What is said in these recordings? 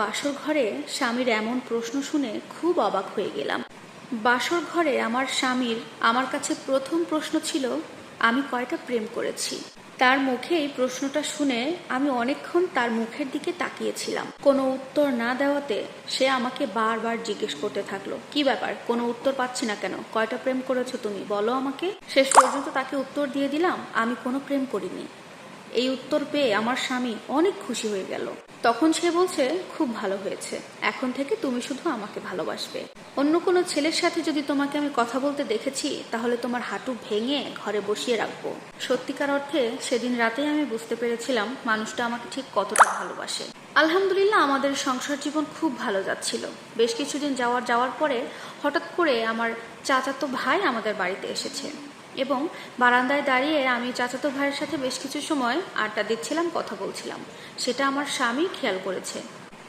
বাসর ঘরে স্বামীর এমন প্রশ্ন শুনে খুব অবাক হয়ে গেলাম। বাসর ঘরে আমার স্বামীর আমার কাছে প্রথম প্রশ্ন ছিল, আমি কয়টা প্রেম করেছি? তার মুখে এই প্রশ্নটা শুনে আমি অনেকক্ষণ তার মুখের দিকে তাকিয়েছিলাম। কোনো উত্তর না দেওয়াতে সে আমাকে বারবার জিজ্ঞেস করতে থাকল, কি ব্যাপার? কোনো উত্তর পাচ্ছি না কেন? কয়টা প্রেম করেছ তুমি? বলো আমাকে। শেষ পর্যন্ত তাকে উত্তর দিয়ে দিলাম, আমি কোনো প্রেম করিনি। এই উত্তর পেয়ে আমার স্বামী অনেক খুশি হয়ে গেল। তখন সে বলছে, খুব ভালো হয়েছে। এখন থেকে তুমি শুধু আমাকে ভালোবাসবে। অন্য কোনো ছেলের সাথে যদি তোমাকে আমি কথা বলতে দেখেছি, তাহলে তোমার হাঁটু ভেঙে ঘরে বসিয়ে রাখব। সত্যিকার অর্থে, সেদিন রাতেই আমি বুঝতে পেরেছিলাম মানুষটা আমাকে ঠিক কতটা ভালোবাসে। আলহামদুলিল্লাহ, আমাদের সংসার জীবন খুব ভালো যাচ্ছিল। বেশ কিছুদিন যাওয়ার যাওয়ার পরে, হঠাৎ করে আমার চাচাতো ভাই আমাদের বাড়িতে এসেছে। এবং বারান্দায় দাঁড়িয়ে আমি চাচাতো ভাইয়ের সাথে বেশ কিছু সময় আড্ডা দিচ্ছিলাম, কথা বলছিলাম। সেটা আমার স্বামী খেয়াল করেছে।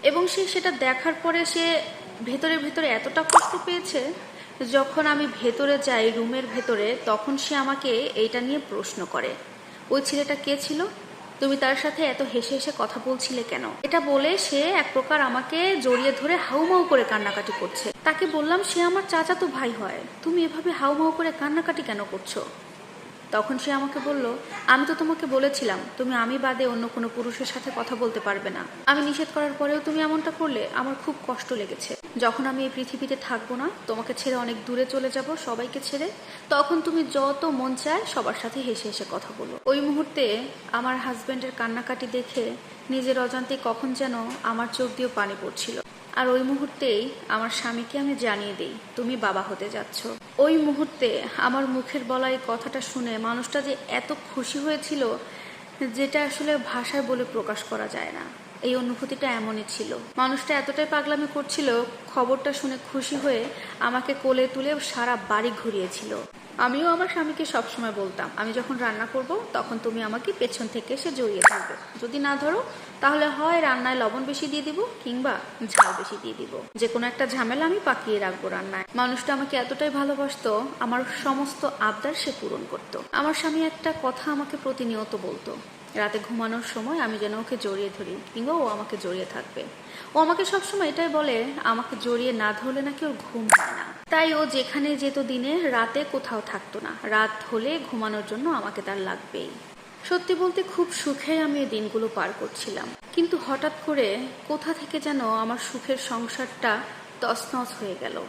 এবং সে সেটা দেখার পরে সে ভেতরে ভেতরে এতটা কষ্ট পেয়েছে, যখন আমি ভেতরে যাই, রুমের ভেতরে, তখন সে আমাকে এইটা নিয়ে প্রশ্ন করে। ওই ছেলেটা কে ছিল? তুমি তার সাথে এত হেসে হেসে কথা বলছিলে কেন? এটা বলে সে এক প্রকার আমাকে জড়িয়ে ধরে হাউমাউ করে কান্নাকাটি করছে। তাকে বললাম, সে আমার চাচাতো ভাই হয়। তুমি এভাবে হাউমাউ করে কান্নাকাটি কেন করছ? তখন সে আমাকে বলল, আমি তো তোমাকে বলেছিলাম, তুমি আমি বাদে অন্য কোনো পুরুষের সাথে কথা বলতে পারবে না। আমি নিষেধ করার পরেও তুমি এমনটা করলে আমার খুব কষ্ট লেগেছে। যখন আমি এই পৃথিবীতে থাকব না, তোমাকে ছেড়ে অনেক দূরে চলে যাব, সবাইকে ছেড়ে, তখন তুমি যত মন চায় সবার সাথে হেসে হেসে কথা বলো। ওই মুহূর্তে আমার হাজব্যান্ডের কান্নাকাটি দেখে নিজের অজান্তে কখন যেন আমার চোখ দিয়েও পানি পড়ছিল। আর ওই মুহূর্তেই আমার স্বামীকে আমি জানিয়ে দিই, তুমি বাবা হতে যাচ্ছ। ওই মুহূর্তে আমার মুখের বলা এই কথাটা শুনে মানুষটা যে এত খুশি হয়েছিল, যেটা আসলে ভাষায় বলে প্রকাশ করা যায় না। এই অনুভূতিটা এমনই ছিল। মানুষটা এতটাই পাগলামি করছিল, খবরটা শুনে খুশি হয়ে আমাকে কোলে তুলে সারা বাড়ি ঘুরিয়েছিল। আমিও আমার স্বামীকে সবসময় বলতাম, আমি যখন রান্না করব, তখন তুমি আমাকে পেছন থেকে এসে জড়িয়ে ধরবে। যদি না ধরো তাহলে হয় রান্নায় লবণ বেশি দিয়ে দিব কিংবা ঝাল বেশি দিয়ে দিব। যে কোনো একটা ঝামেলা আমি পাকিয়ে রাখব রান্নায়। মানুষটা আমাকে এতটাই ভালোবাসতো, আমার সমস্ত আবদার সে পূরণ করত। আমার স্বামী একটা কথা আমাকে প্রতিনিয়ত বলতো, রাতে ঘুমানোর সময় আমি যেন ওকে জড়িয়ে ধরি কিংবা ও আমাকে জড়িয়ে থাকবে। ও আমাকে সবসময় এটাই বলে, আমাকে জড়িয়ে না ধরলে নাকি ওর ঘুম হয় না। তাই ও যেখানে যেত দিনে রাতে কোথাও থাকতো না। রাত হলে ঘুমানোর জন্য আমাকে তার লাগবেই। সত্যি বলতে খুব সুখে আমি এই দিনগুলো পার করছিলাম। কিন্তু হঠাৎ করে কোথা থেকে যেন আমার সুখের সংসারটা তছনছ হয়ে গেল।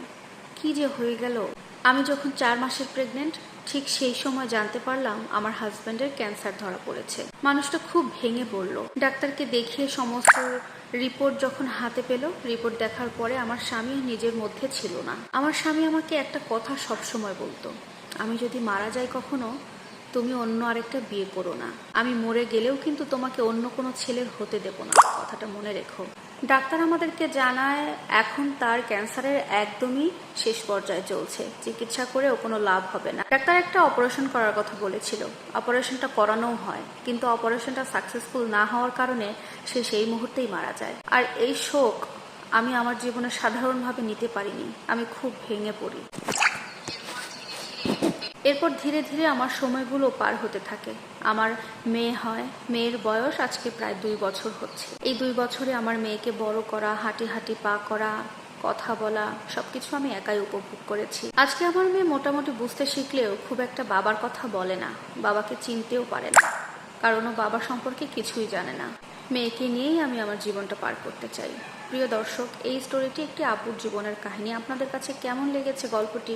কি যে হয়ে গেল? আমি যখন চার মাসের প্রেগনেন্ট ঠিক সেই সময় জানতে পারলাম আমার হাজব্যান্ডের ক্যান্সার ধরা পড়েছে। মানুষটা খুব ভেঙে পড়ল। ডাক্তারকে দেখিয়ে সমস্ত রিপোর্ট যখন হাতে পেল রিপোর্ট দেখার পরে আমার স্বামী নিজের মধ্যে ছিল না। আমার স্বামী আমাকে একটা কথা সবসময় বলতো। আমি যদি মারা যাই কখনো তুমি অন্য আরেকটা বিয়ে করো না। আমি মরে গেলেও কিন্তু তোমাকে অন্য কোনো ছেলের হতে দেব না। কথাটা মনে রেখো। ডাক্তার আমাদেরকে জানায়, এখন তার ক্যান্সারের একদমই শেষ পর্যায়ে চলছে। চিকিৎসা করেও কোনো লাভ হবে না। ডাক্তার একটা অপারেশন করার কথা বলেছিল। অপারেশনটা করানোও হয়। কিন্তু অপারেশনটা সাকসেসফুল না হওয়ার কারণে সে সেই মুহূর্তেই মারা যায়। আর এই শোক আমি আমার জীবনে সাধারণভাবে নিতে পারিনি। আমি খুব ভেঙে পড়ি। এরপর ধীরে ধীরে আমার সময়গুলো পার হতে থাকে। আমার মেয়ে হয়, মেয়ের বয়স আজকে প্রায় দুই বছর হচ্ছে। এই দুই বছরে আমার মেয়েকে বড় করা, হাঁটি হাঁটি পা করা, কথা বলা, সবকিছু আমি একাই উপভোগ করেছি। আজকে আমার মেয়ে মোটামুটি বুঝতে শিখলেও খুব একটা বাবার কথা বলে না, বাবাকে চিনতেও পারে না, কারণ ও বাবা সম্পর্কে কিছুই জানে না। মেয়েকে নিয়েই আমি আমার জীবনটা পার করতে চাই। প্রিয় দর্শক, এই স্টোরিটি একটি আপুর জীবনের কাহিনী। আপনাদের কাছে কেমন লেগেছে গল্পটি?